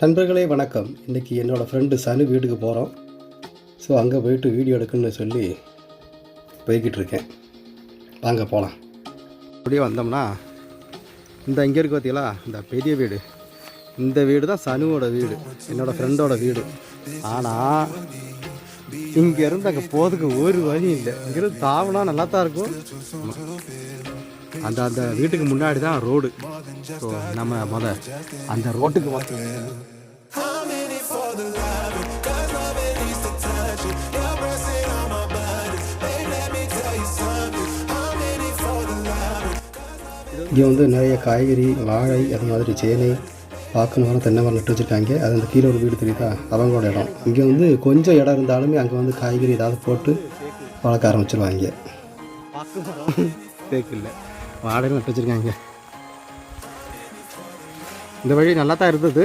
நண்பர்களே வணக்கம். இன்றைக்கி என்னோடய ஃப்ரெண்டு சனு வீட்டுக்கு போகிறோம் ஸோ அங்கே போயிட்டு வீடியோ எடுக்கணும்னு சொல்லி போய்கிட்டு இருக்கேன். வாங்க போகலாம் அப்படியே வந்தோம்னா இந்த இங்கே இருக்கு பார்த்தீங்களா இந்த பெரிய வீடு. இந்த வீடு தான் சனுவோட வீடு. என்னோடய ஃப்ரெண்டோட வீடு. ஆனால் இங்கேருந்து அங்கே போகிறதுக்கு ஒரு வழி இல்லை. இங்கேருந்து தாவனா நல்லா தான் இருக்கும். அந்த அந்த வீட்டுக்கு முன்னாடி தான் ரோடு. ஸோ நம்ம முத அந்த ரோட்டுக்கு வந்து இங்கே வந்து நிறைய காய்கறி வாழை அது மாதிரி சேனை பாக்கு தென்னை மரம் நட்டு வச்சுருக்காங்க. அது அந்த கீழே ஒரு வீடு தெரியுதா? அவங்களோட இடம். இங்கே வந்து கொஞ்சம் இடம் இருந்தாலுமே அங்கே வந்து காய்கறி ஏதாவது போட்டு வளர்க்க ஆரம்பிச்சிருவாங்க. தேக்கு இல்லை வாடகை நட்டு வச்சுருக்காங்க. இந்த வழி நல்லா தான் இருந்தது.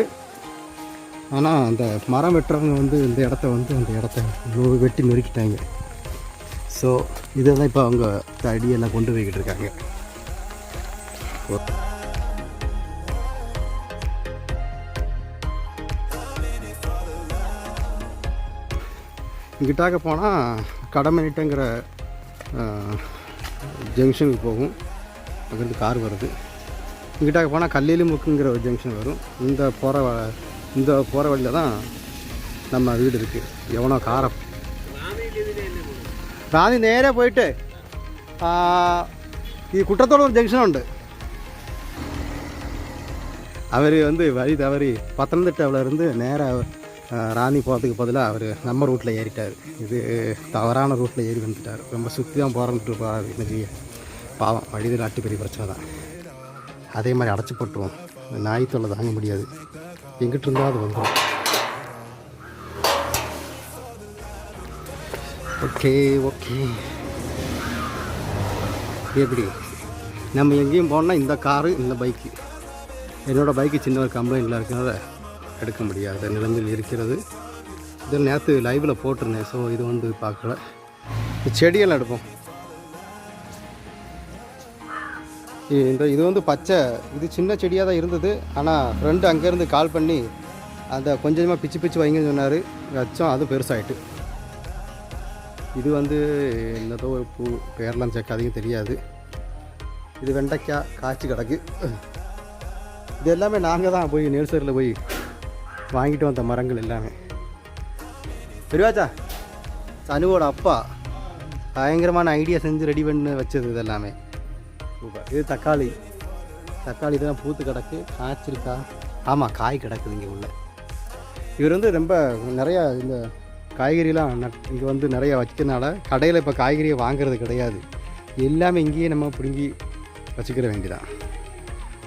ஆனால் அந்த மரம் வெட்டுறவங்க வந்து இந்த இடத்த வந்து அந்த இடத்த வெட்டி நொறுக்கிட்டாங்க. ஸோ இதெல்லாம் இப்போ அவங்க தடியெல்லாம் கொண்டு போய்கிட்டு இருக்காங்க. ஓகே இங்கிட்டாக்க போனால் கடமனிட்டுங்கிற ஜங்ஷனுக்கு போகும். அங்கேருந்து கார் வருது. இங்கிட்டாக போனால் கல்லேலிமுக்குங்கிற ஒரு ஜங்ஷன் வரும். இந்த போகிற இந்த போகிற வழியில் தான் நம்ம வீடு இருக்குது எவனோ காரம் ராதி நேராக നേരെ പോയിട്ട് குற்றத்தோட ஒரு ஜங்ஷன் உண்டு. அவர் வந்து வழி தவறி பத்தனந்திட்டாவிலேருந்து நேராக ராணி போகிறதுக்கு பதிலாக அவர் நம்ம ரூட்டில் ஏறிட்டார். இது தவறான ரூட்டில் ஏறி வந்துட்டார். ரொம்ப சுற்றி தான் போகிறன்ட்டு போகிறார் என்ன பாவம் வழியில் நாட்டு பெரிய பிரச்சனை தான். அதே மாதிரி அடைச்சி போட்டுருவோம். நாய் தொல்லை தாங்க முடியாது. எங்கிட்டு இருந்தால் அது வந்துடும் ஓகே ஓகே. எப்படி? நம்ம எங்கேயும் போனால் இந்த காரு இந்த பைக்கு என்னோடய பைக்கு சின்ன ஒரு கம்ப்ளைண்ட்டில் இருக்கிறத எடுக்க முடியாத நிலைமையில் இருக்கிறது. இதில் நேற்று லைவில் போட்டிருந்தேன். ஸோ இது வந்து பார்க்கல. செடியெல்லாம் எடுப்போம். இந்த இது வந்து பச்சை. இது சின்ன செடியாக தான் இருந்தது. ஆனால் ஃப்ரெண்டு அங்கேருந்து கால் பண்ணி அந்த கொஞ்சமாக பிச்சு பிச்சு வைங்கன்னு சொன்னார். வச்சோம் அது பெருசாகிட்டு இது வந்து என்னதோ ஒரு பூ. பேரெல்லாம் சேர்க்காதீங்க அதிகம் தெரியாது. இது வெண்டைக்காய் காய்ச்சி கிடக்கு. இது எல்லாமே நாங்கள் தான் போய் நெல்சரியில் போய் வாங்கிட்டு வந்த மரங்கள் எல்லாமே. பெரியவாச்சா சனுவோட அப்பா பயங்கரமான ஐடியா செஞ்சு ரெடி பண்ணி வச்சது இது எல்லாமே சூப்பர். இது தக்காளி. தக்காளி தான் பூத்து கிடக்கு. காய்ச்சிருக்கா? ஆமாம் காய் கிடக்குது இங்கே உள்ள. இவர் வந்து ரொம்ப நிறையா இந்த காய்கறிலாம் நட் இங்கே வந்து நிறையா வைக்கிறனால கடையில் இப்போ காய்கறியை வாங்குறது கிடையாது. எல்லாமே இங்கேயே நம்ம பிடுங்கி வச்சுக்கிற வேண்டியதான்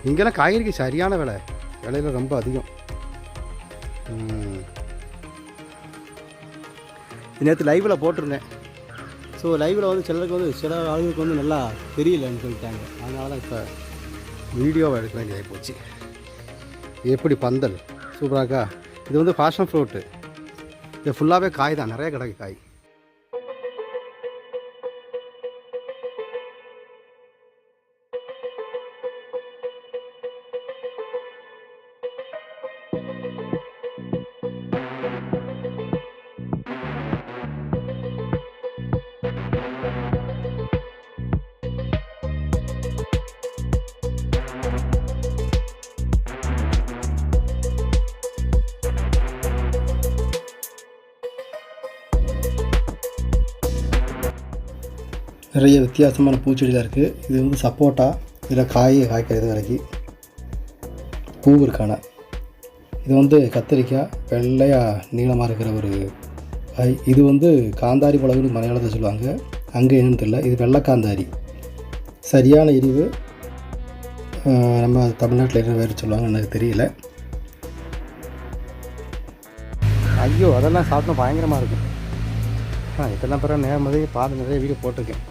இங்கெல்லாம் காய்கறிக்கு சரியான விலை. விலையில ரொம்ப அதிகம். நேற்று லைவில் போட்டிருந்தேன். ஸோ லைவில் வந்து சிலருக்கு வந்து சில ஆளுங்களுக்கு வந்து நல்லா தெரியலன்னு சொல்லிட்டாங்க. அதனால தான் இப்போ வீடியோவை எடுக்க வேண்டியதாக போச்சு. எப்படி பந்தல்? சூப்பராக்கா இது வந்து ஃபேஷன் ஃப்ரூட்டு இது ஃபுல்லாகவே காய் தான். நிறைய கிடக்கு காய். நிறைய வித்தியாசமான பூச்செடிலாம் இருக்குது இது வந்து சப்போட்டா இதில் காய் காய்க்கிறது வரைக்கும் பூ இருக்கான. இது வந்து கத்திரிக்காய் வெள்ளையாக நீளமாக இருக்கிற ஒரு காய். இது வந்து காந்தாரி பழகுன்னு மலையாளத்தில் சொல்லுவாங்க. அங்கே என்னன்னு தெரியல. இது வெள்ளை காந்தாரி. சரியான எரிவு. நம்ம தமிழ்நாட்டில் என்ன வேறு சொல்லுவாங்க எனக்கு தெரியல. ஐயோ அதெல்லாம் சாப்பிட்டா பயங்கரமாக இருக்கும். ஆ இதெல்லாம் பிறகு நேரம் மாதிரி பார்த்து நிறைய வீடியோ போட்டிருக்கேன்.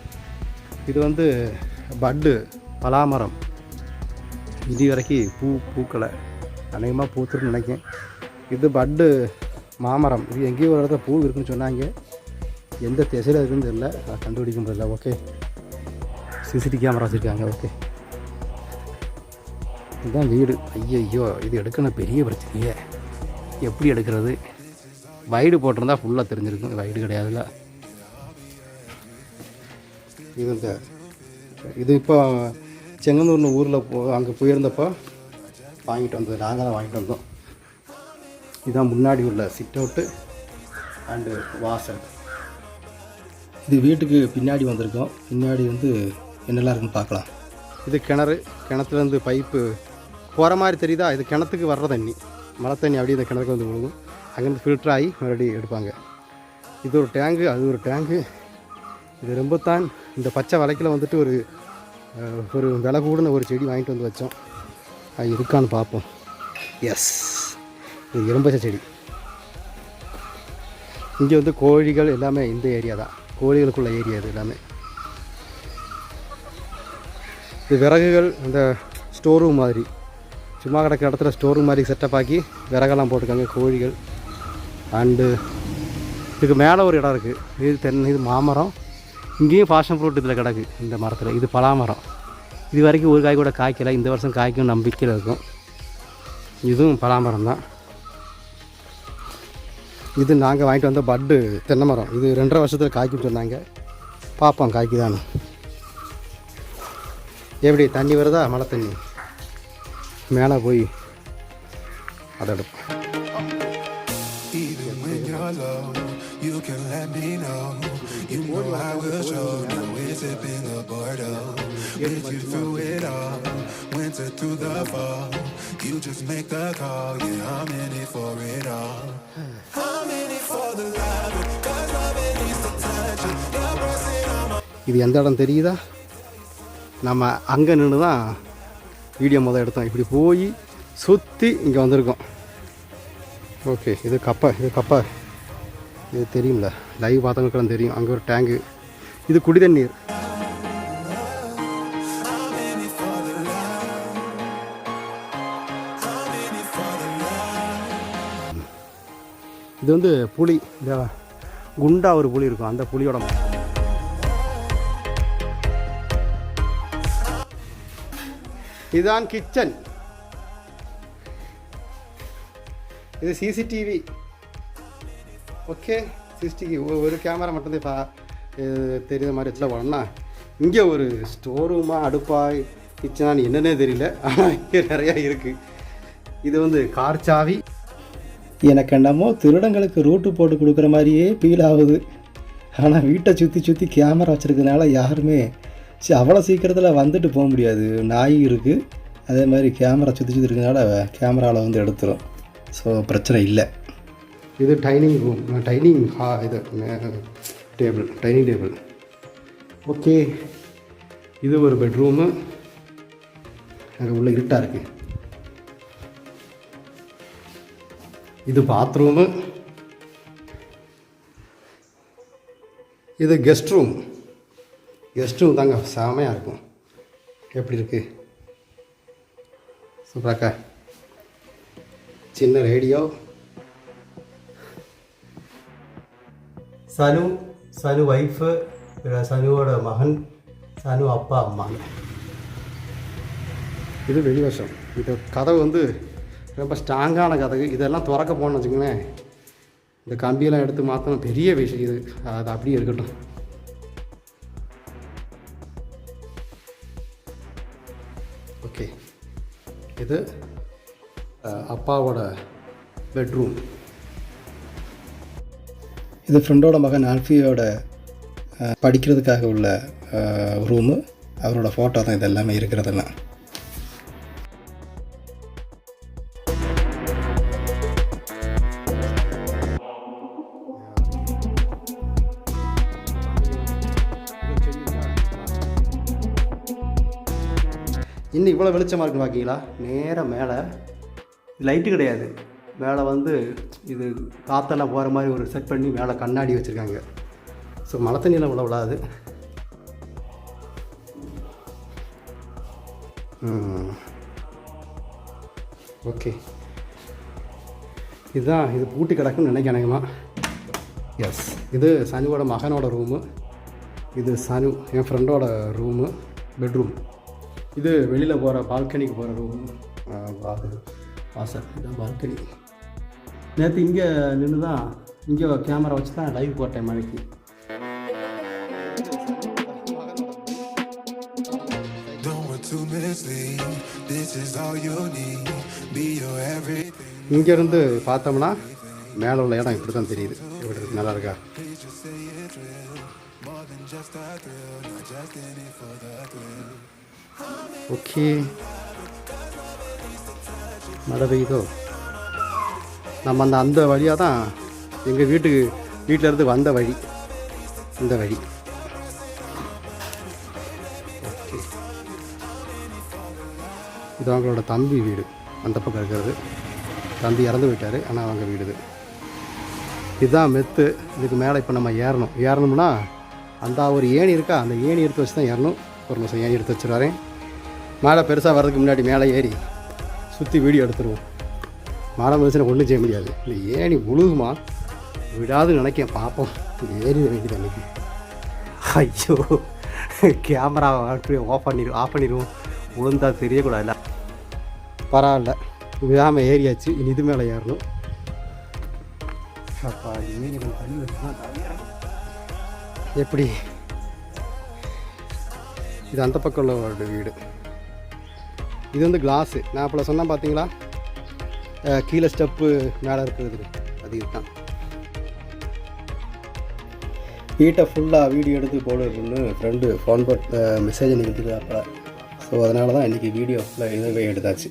இது வந்து பட்டு பலாமரம். இது வரைக்கும் பூ பூக்களை அநேகமாக பூத்துருன்னு நினைக்கிறேன் இது பட்டு மாமரம். இது எங்கேயோ ஒரு இடத்துல பூ இருக்குன்னு சொன்னாங்க. எந்த திசையில் இருக்குன்னு தெரியல. அதை கண்டுபிடிக்க முடியல. ஓகே. சிசிடி கேமரா வச்சுருக்காங்க. ஓகே. இதுதான் வீடு. ஐயோ இது எடுக்கணும். பெரிய பிரச்சனையே. எப்படி எடுக்கிறது? வைடு போட்டிருந்தா ஃபுல்லாக தெரிஞ்சிருக்கும். வைடு கிடையாதுல்ல. இது இந்த இது இப்போ செங்கந்தூர்னு ஊரில் போ அங்கே போயிருந்தப்போ வாங்கிட்டு வந்தது. நாங்கள் தான் வாங்கிட்டு வந்தோம். இதுதான் முன்னாடி உள்ள சிட் அவுட்டு அண்டு வாசல். இது வீட்டுக்கு பின்னாடி வந்திருக்கோம். பின்னாடி வந்து என்னெல்லாம் இருக்குன்னு பார்க்கலாம். இது கிணறு. கிணத்துலேருந்து பைப்பு போகிற மாதிரி தெரியுதா? இது கிணத்துக்கு வர்ற தண்ணி. மழை தண்ணி அப்படியே இந்த கிணத்துக்கு வந்து விழுகும். அங்கேருந்து ஃபில்டர் ஆகி மறுபடியும் எடுப்பாங்க. இது ஒரு டேங்கு அது ஒரு டேங்கு இது ரொம்ப தான் இந்த பச்சை வலைக்கில் வந்துட்டு ஒரு ஒரு விலை கூடின ஒரு செடி வாங்கிட்டு வந்து வச்சோம். அது இருக்கான்னு பார்ப்போம். எஸ் இது எறும்பச்ச செடி. இங்கே வந்து கோழிகள் எல்லாமே இந்த ஏரியா தான். கோழிகளுக்குள்ள ஏரியா இது எல்லாமே. இது விறகுகள் இந்த ஸ்டோர் ரூம் மாதிரி. சும்மா கிடக்கிற இடத்துல ஸ்டோர் ரூம் மாதிரி செட்டப் ஆக்கி விறகெல்லாம் போட்டிருக்காங்க கோழிகள் அண்டு இதுக்கு மேலே ஒரு இடம் இருக்குது இது தென்னை இது மாமரம். இங்கேயும் பாஷன் ஃப்ரூட் இதில் கிடக்கு இந்த மரத்தில். இது பலாமரம். இது வரைக்கும் ஒரு காய் கூட காய்க்கலை. இந்த வருஷம் காய்க்கும் நம்பிக்கையில் இருக்கும். இதுவும் பலாமரம் தான். இது நாங்கள் வாங்கிட்டு வந்த பட்டு தென்னை மரம். இது ரெண்டரை வருஷத்தில் காய்க்குன்னு சொன்னாங்க. பார்ப்போம் காய்க்குதான்னு. எப்படி தண்ணி வருதா? மழை தண்ணி. மேலே போய் அதை எடுப்போம். You can let me know. You know I will show you we're sipping the Bordeaux. With you through it all, winter through the fall. You just make the call, yeah, I'm in it for it all. I'm in it for the love, cause love it needs to touch it. You're pressing on my இது எந்த இடம் தெரியுதா நம்ம அங்கே நின்று தான் video முதல் எடுத்தோம் இப்படி போய் சுற்றி இங்கே வந்திருக்கோம் ஓகே இது கப்பை இது கப்பை இது தெரியும்ல. லைவ் பார்த்தவங்களுக்கெல்லாம் தெரியும். அங்கே ஒரு டேங்கு இது குடி தண்ணீர் இது வந்து புளி இந்த குண்டா ஒரு புளி இருக்கும். அந்த புளியோட இதுதான் கிச்சன் இது சிசிடிவி ஓகே சிசிடிவி ஒரு கேமரா மட்டும்தான் பா தெரியுற மாதிரி வச்சுல போனோம்னா இங்கே ஒரு ஸ்டோர் ரூமா அடுப்பாக கிச்சனான்னு என்னன்னே தெரியல. ஆனால் இங்கே நிறையா இருக்குது இது வந்து கார் சாவி. எனக்கு என்னமோ திருடங்களுக்கு ரூட்டு போட்டு கொடுக்குற மாதிரியே ஃபீல் ஆகுது. ஆனால் வீட்டை சுற்றி சுற்றி கேமரா வச்சுருக்கனால யாருமே சரி அவ்வளோ சீக்கிரத்தில் வந்துட்டு போக முடியாது. நாய் இருக்குது அதே மாதிரி கேமரா சுற்றி சுற்றி இருக்கனால கேமராவில் வந்து எடுத்துரும். ஸோ பிரச்சனை இல்லை. இது டைனிங் ரூம் டைனிங் ஹா இது டேபிள் டைனிங் டேபிள் ஓகே இது ஒரு பெட்ரூமு அங்கே உள்ள இருட்டாக இருக்குது இது பாத்ரூமு இது கெஸ்ட் ரூம் கெஸ்ட் ரூம் தாங்க செமையாக இருக்கும். எப்படி இருக்குது சூப்பராக்கா சின்ன ரேடியோ சனு சனு ஒய்ஃபு சனுவோட மகன் சனு அப்பா அம்மா இது வெளிவசம் இந்த கதவு வந்து ரொம்ப ஸ்ட்ராங்கான கதவு இதெல்லாம் திறக்க போகணும்னு வச்சுக்கோங்களேன் இந்த கம்பியெல்லாம் எடுத்து மாற்றணும் பெரிய விஷயம் இது அது அப்படியே இருக்கட்டும் ஓகே இது அப்பாவோட பெட்ரூம் இது ஃப்ரெண்டோட மகன் ஆல்ஃபியோட படிக்கிறதுக்காக உள்ள ரூமு அவரோட ஃபோட்டோ தான் இது எல்லாமே இருக்கிறதெல்லாம். இன்னும் இவ்வளோ வெளிச்சமாக இருக்குன்னு பார்க்கீங்களா நேராக மேலே. லைட்டு கிடையாது. மேலே வந்து இது காற்றெல்லாம் போகிற மாதிரி ஒரு செட் பண்ணி மேலே கண்ணாடி வச்சுருக்காங்க. ஸோ மழை தண்ணியெல்லாம் விழ விழாது. ஓகே. இதுதான் இது பூட்டி கிடக்குன்னு நினைக்கிறேன் எஸ் இது சனுவோட மகனோட ரூமு இது சனு என் ஃப்ரெண்டோட ரூமு பெட்ரூம் இது வெளியில் போகிற பால்கனிக்கு போகிற ரூம் வாசல் இதுதான் பால்கனி நேற்று இங்கே நின்று தான் இங்கே கேமரா வச்சு தான் லைவ் போட்டேன் மழைக்கு இங்கேருந்து பார்த்தோம்னா மேலே உள்ள இடம் இப்படி தான் தெரியுது இப்படி இருக்கு நல்லா இருக்கா ஓகே மழை பெய்யுதோ நம்ம அந்த அந்த வழியாக தான் எங்கள் வீட்டுக்கு வீட்டிலேருந்து வந்த வழி. இந்த வழி. ஓகே. இது அவங்களோட தம்பி வீடு. அந்த பக்கம் இருக்கிறது. தம்பி இறந்து போயிட்டார் ஆனால் அவங்க வீடு இது. இதுதான் மெத்து. இதுக்கு மேலே இப்போ நம்ம ஏறணும். ஏறணும்னா அந்த ஒரு ஏணி இருக்கா? அந்த ஏணி எடுத்து வச்சு தான் ஏறணும். ஒரு நிமிஷம் ஏணி எடுத்து வச்சுருவாரேன் மேலே பெருசாக வர்றதுக்கு முன்னாடி மேலே ஏறி சுற்றி வீடியோ எடுத்துருவோம். மாட மனுஷனை ஒன்றும் செய்ய முடியாது. இந்த ஏணி உழுகுமா? விடாது நினைக்கேன் பார்ப்போம் ஏறி வேண்டியது அன்னைக்கு. ஐயோ கேமராவை ஆஃப் பண்ணிடுவோம் ஆஃப் பண்ணிடுவோம். விழுந்தால் தெரியக்கூடாதுல்ல பரவாயில்ல. விடாமல் ஏறியாச்சு. இனி இது மேலே ஏறணும். அப்பா ஏறி எப்படி? இது அந்த பக்கம் உள்ள ஒரு வீடு. இது வந்து கிளாஸு நான் அப்போ சொன்னேன் பார்த்தீங்களா? கீழே ஸ்டெப்பு மேலே இருக்கிறது அது இதுதான். வீட்டை ஃபுல்லாக வீடியோ எடுத்து போடுறதுன்னு ஃப்ரெண்டு ஃபோன் பட் மெசேஜ் எனக்கு ஸோ அதனால தான் இன்றைக்கி வீடியோ ஃபுல்லாக இதுவே எடுத்தாச்சு.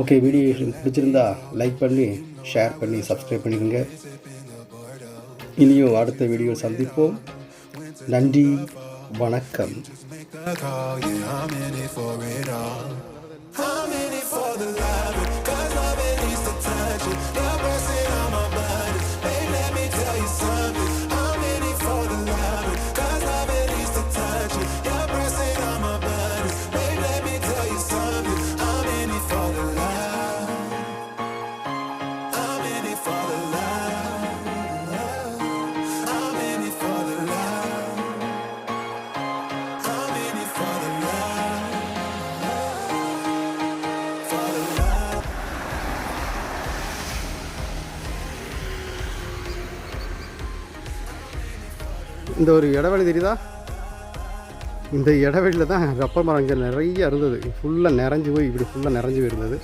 ஓகே வீடியோ பிடிச்சிருந்தா லைக் பண்ணி ஷேர் பண்ணி சப்ஸ்கிரைப் பண்ணிக்கோங்க. இனியும் அடுத்த வீடியோ சந்திப்போம். நன்றி வணக்கம். How many for the love, touch it. இந்த ஒரு இடைவெளி தெரியுதா? இந்த இடைவெளியில் தான் ரப்பர் மரங்கள் நிறைய இருந்தது. ஃபுல்லாக நிறைஞ்சு போய் இப்படி ஃபுல்லாக நிறைஞ்சு போயிருந்தது.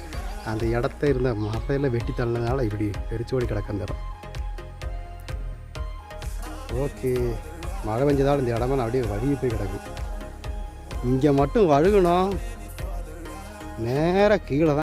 அந்த இடத்த இருந்த மரத்தையெல்லாம் வெட்டி தள்ளதுனால இப்படி வெறிச்சோடி கிடக்கு அந்த இடம். ஓகே. மழை பெஞ்சதால் இந்த இடமா அப்படியே வழுகி போய் கிடக்கு. இங்கே மட்டும் வழுகணும் நேராக கீழே தான்